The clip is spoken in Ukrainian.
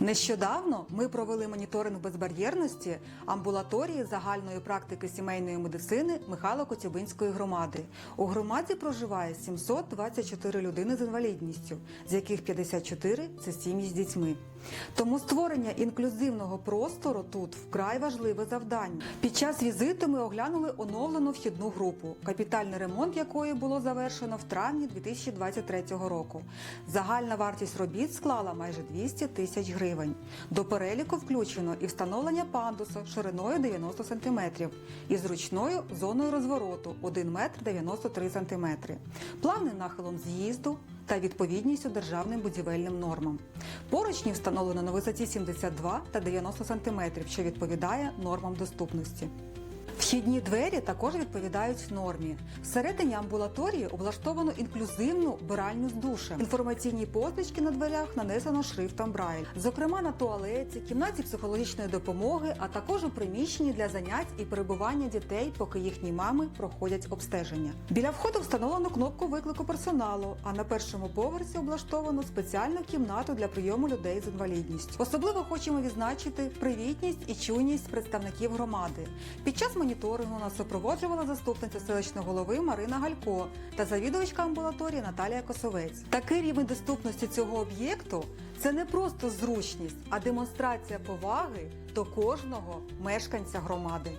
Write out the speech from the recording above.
Нещодавно ми провели моніторинг безбар'єрності амбулаторії загальної практики сімейної медицини Михайло Коцюбинської громади. У громаді проживає 724 людини з інвалідністю, з яких 54 – це сім'ї з дітьми. Тому створення інклюзивного простору тут вкрай важливе завдання. Під час візиту ми оглянули оновлену вхідну групу, капітальний ремонт якої було завершено в травні 2023 року. Загальна вартість робіт склала майже 200 тисяч гривень. До переліку включено і встановлення пандуса шириною 90 см і зручною зоною розвороту 1 метр 93 см, плавним нахилом з'їзду та відповідністю державним будівельним нормам. Поручні встановлено на висоті 72 та 90 см, що відповідає нормам доступності. Вхідні двері також відповідають нормі. Всередині амбулаторії облаштовано інклюзивну вбиральню з душем. Інформаційні позначки на дверях нанесено шрифтом Брайль. Зокрема, на туалеті, кімнаті психологічної допомоги, а також у приміщенні для занять і перебування дітей, поки їхні мами проходять обстеження. Біля входу встановлено кнопку виклику персоналу, а на першому поверсі облаштовано спеціальну кімнату для прийому людей з інвалідністю. Особливо хочемо відзначити привітність і чуйність представників громади. Під час моніторингу нас супроводжувала заступниця селищного голови Марина Галько та завідувачка амбулаторії Наталія Косовець. Такий рівень доступності цього об'єкту це не просто зручність, а демонстрація поваги до кожного мешканця громади.